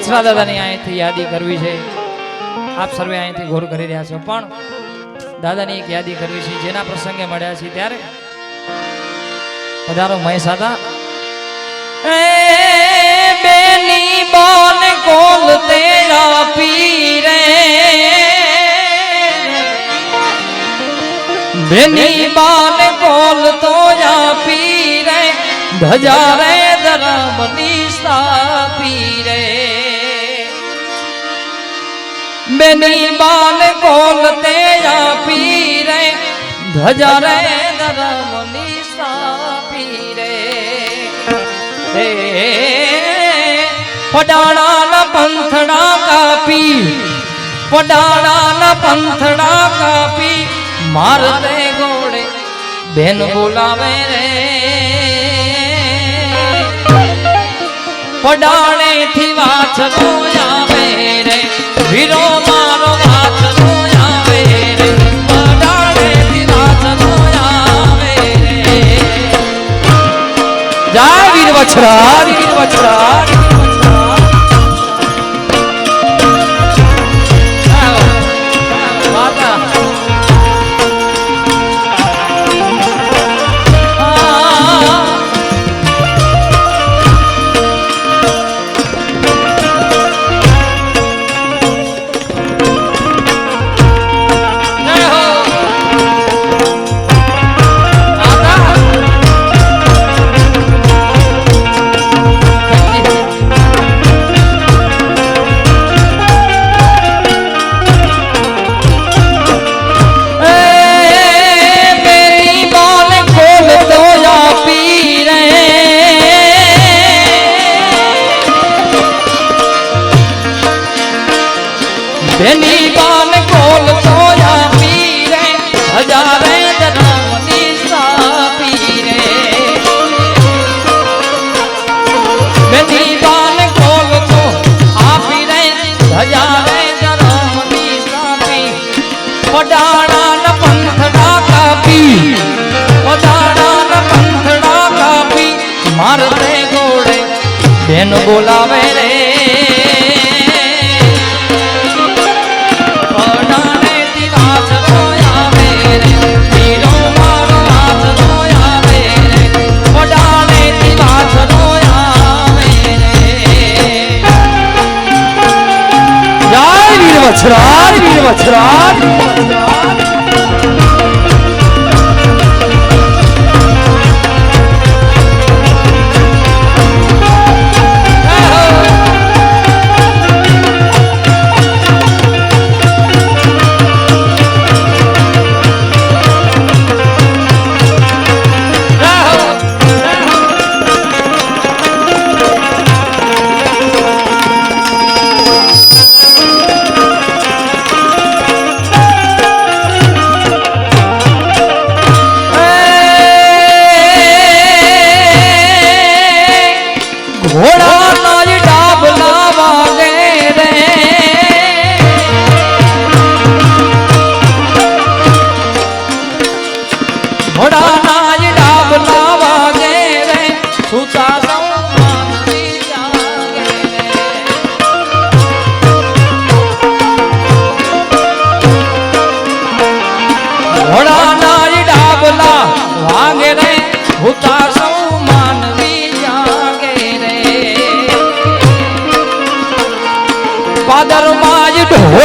વાછરા દાદાની અહીંથી યાદી કરવી છે. આપ સર્વે અહીંથી ઘોર કરી રહ્યા છો. પણ દાદાની એક યાદી કરવી છે. જેના પ્રસંગે મળ્યા છે ત્યારે પધારો મહેસાદા બેની બોન કોલ તેરા પીરે બેની બાન કોલ તો યા પીરે ધજા રે ધરમની સ્થાપી બેની બાલ કોલ તે યા પીરે ધજા રે ધરમની સ્થાપી રે. હે પડાણા પંથડા કાપી પડાણા પંથડા કાપી મારતે ગોળે, બેન બોલાવે રે. પડાણે થી વાછલો આવે રે. વીર ભેલી બાન કોલ સોયા પીરે હજારે જન્મ નિશા પીરે ભેલી બાન કોલ સો આ પીરે હજારે જન્મ નિશા પી પડાણા ન પંથડા કાપી. પડાણા ન બોલાવે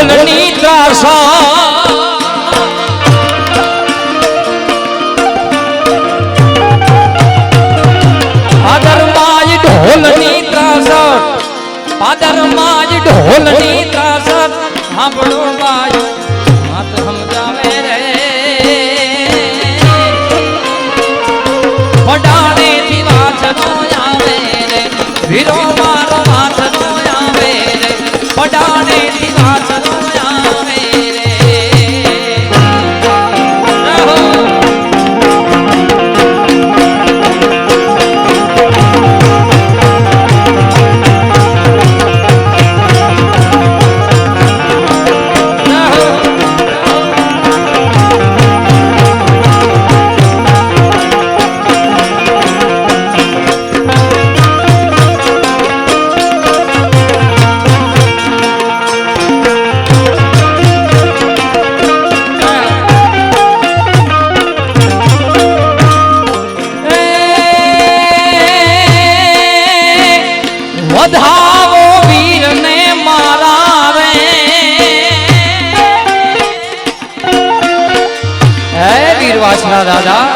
ઢોલની ત્રાસા. પાદરમાં ઢોલની ત્રાસા. પાદરમાં જ ઢોલની ત્રાસા. સાંભળો બાજુ માત સમજાવે રે. પડાણે થી વાછનો આવે રે. વીરો મારો વાછનો આવે રે. પડાણે થી વાછનો દાદા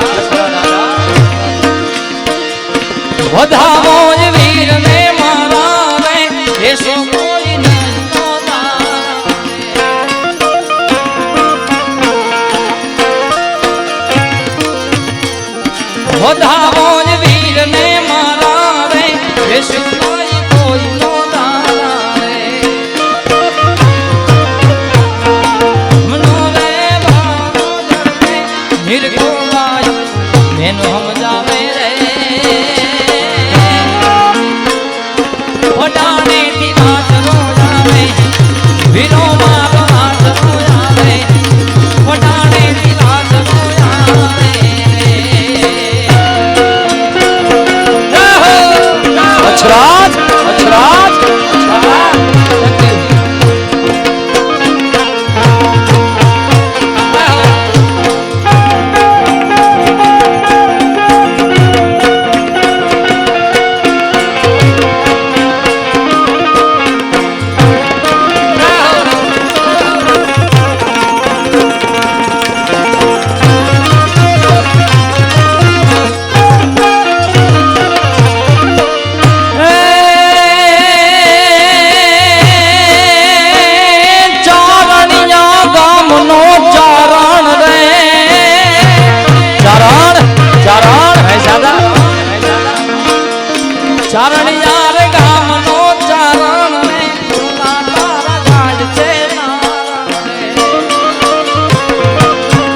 વધાવો વીર ને મારા એસો કોઈ વધાવો વીર ને મારા એસો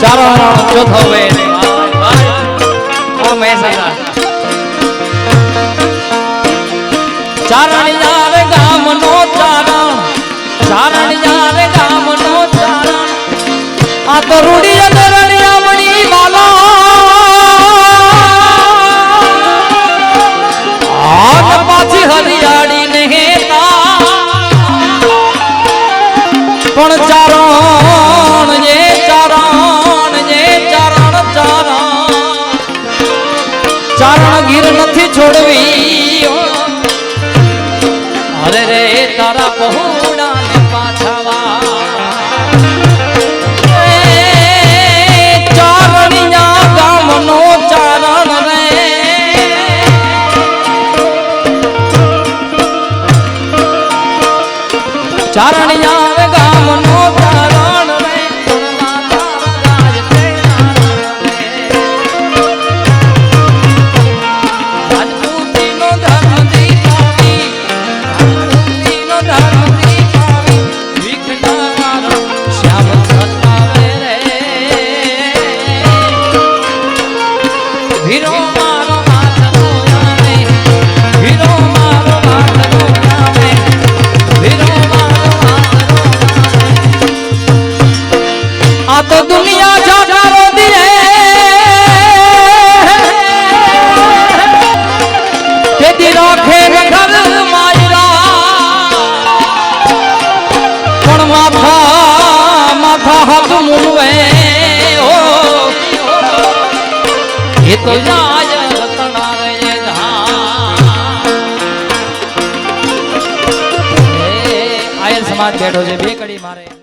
ચરણ ચોથો વેદ ચારણ યાર ગામ નો ચારણ ચારણ યાર ગામ નો ચારણ આ તો રૂડી ગીર નથી છોડવી. અરે રે તારા પહોડા ચારણિયા સમાજ બેઠો છે બે કડી મારે.